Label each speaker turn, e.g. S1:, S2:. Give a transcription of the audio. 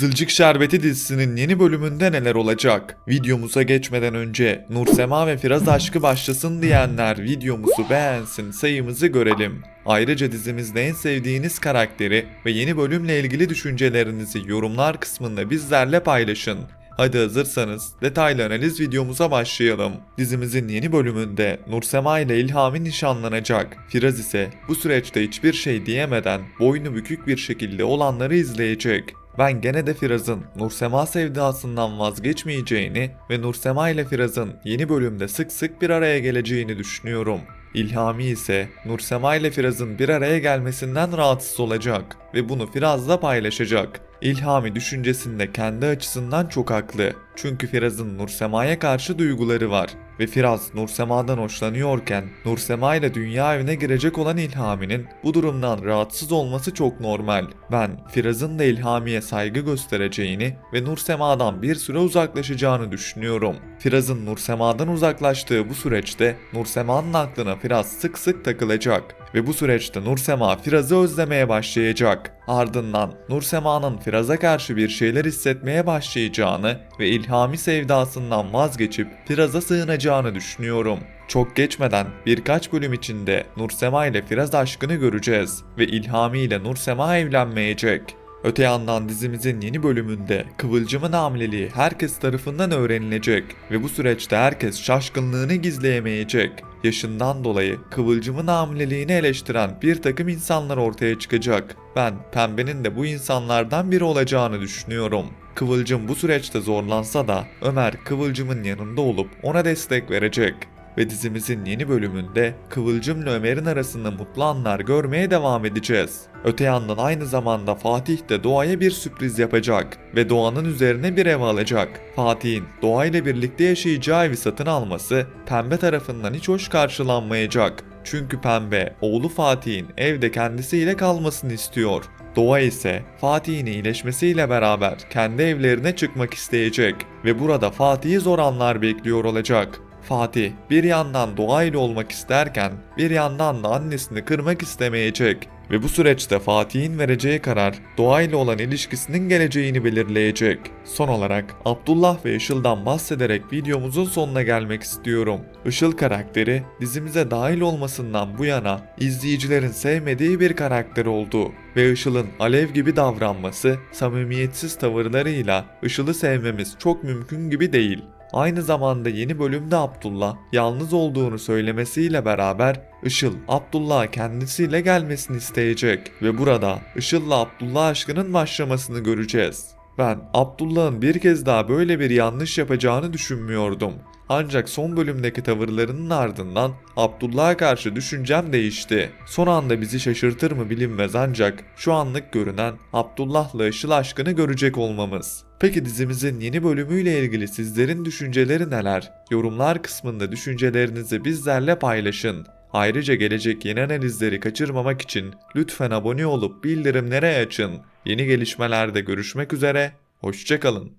S1: Kızılcık Şerbeti dizisinin yeni bölümünde neler olacak? Videomuza geçmeden önce Nursema ve Firaz aşkı başlasın diyenler videomuzu beğensin sayımızı görelim. Ayrıca dizimizde en sevdiğiniz karakteri ve yeni bölümle ilgili düşüncelerinizi yorumlar kısmında bizlerle paylaşın. Hadi hazırsanız detaylı analiz videomuza başlayalım. Dizimizin yeni bölümünde Nursema ile İlhami nişanlanacak. Firaz ise bu süreçte hiçbir şey diyemeden boynu bükük bir şekilde olanları izleyecek. Ben gene de Firaz'ın Nursema sevdasından vazgeçmeyeceğini ve Nursema ile Firaz'ın yeni bölümde sık sık bir araya geleceğini düşünüyorum. İlhami ise Nursema ile Firaz'ın bir araya gelmesinden rahatsız olacak ve bunu Firaz'la paylaşacak. İlhami düşüncesinde kendi açısından çok haklı. Çünkü Firaz'ın Nursema'ya karşı duyguları var ve Firaz Nursema'dan hoşlanıyorken Nursema ile dünya evine girecek olan İlhami'nin bu durumdan rahatsız olması çok normal. Ben Firaz'ın da İlhami'ye saygı göstereceğini ve Nursema'dan bir süre uzaklaşacağını düşünüyorum. Firaz'ın Nursema'dan uzaklaştığı bu süreçte Nursema'nın aklına Firaz sık sık takılacak ve bu süreçte Nursema Firaz'ı özlemeye başlayacak. Ardından Nursema'nın Firaz'a karşı bir şeyler hissetmeye başlayacağını ve İlhami sevdasından vazgeçip Firaz'a sığınacağını düşünüyorum. Çok geçmeden birkaç bölüm içinde Nursema ile Firaz aşkını göreceğiz ve İlhami ile Nursema evlenmeyecek. Öte yandan dizimizin yeni bölümünde Kıvılcım'ın hamileliği herkes tarafından öğrenilecek ve bu süreçte herkes şaşkınlığını gizleyemeyecek. Yaşından dolayı Kıvılcım'ın hamileliğini eleştiren bir takım insanlar ortaya çıkacak. Ben Pembe'nin de bu insanlardan biri olacağını düşünüyorum. Kıvılcım bu süreçte zorlansa da Ömer Kıvılcım'ın yanında olup ona destek verecek ve dizimizin yeni bölümünde Kıvılcım'la Ömer'in arasında mutlu anlar görmeye devam edeceğiz. Öte yandan aynı zamanda Fatih de Doğa'ya bir sürpriz yapacak ve Doğa'nın üzerine bir ev alacak. Fatih'in Doğa ile birlikte yaşayacağı evi satın alması Pembe tarafından hiç hoş karşılanmayacak. Çünkü Pembe oğlu Fatih'in evde kendisiyle kalmasını istiyor. Doğa ise Fatih'in iyileşmesiyle beraber kendi evlerine çıkmak isteyecek ve burada Fatih'i zor anlar bekliyor olacak. Fatih bir yandan Doğa ile olmak isterken bir yandan da annesini kırmak istemeyecek ve bu süreçte Fatih'in vereceği karar Doğa ile olan ilişkisinin geleceğini belirleyecek. Son olarak Abdullah ve Işıl'dan bahsederek videomuzun sonuna gelmek istiyorum. Işıl karakteri dizimize dahil olmasından bu yana izleyicilerin sevmediği bir karakter oldu ve Işıl'ın Alev gibi davranması, samimiyetsiz tavırlarıyla Işıl'ı sevmemiz çok mümkün gibi değil. Aynı zamanda yeni bölümde Abdullah yalnız olduğunu söylemesiyle beraber Işıl Abdullah'a kendisiyle gelmesini isteyecek ve burada Işıl'la Abdullah aşkının başlamasını göreceğiz. Ben Abdullah'ın bir kez daha böyle bir yanlış yapacağını düşünmüyordum. Ancak son bölümdeki tavırlarının ardından Abdullah'a karşı düşüncem değişti. Son anda bizi şaşırtır mı bilinmez ancak şu anlık görünen Abdullah'la Işıl aşkını görecek olmamız. Peki dizimizin yeni bölümüyle ilgili sizlerin düşünceleri neler? Yorumlar kısmında düşüncelerinizi bizlerle paylaşın. Ayrıca gelecek yeni analizleri kaçırmamak için lütfen abone olup bildirimleri açın. Yeni gelişmelerde görüşmek üzere, hoşçakalın.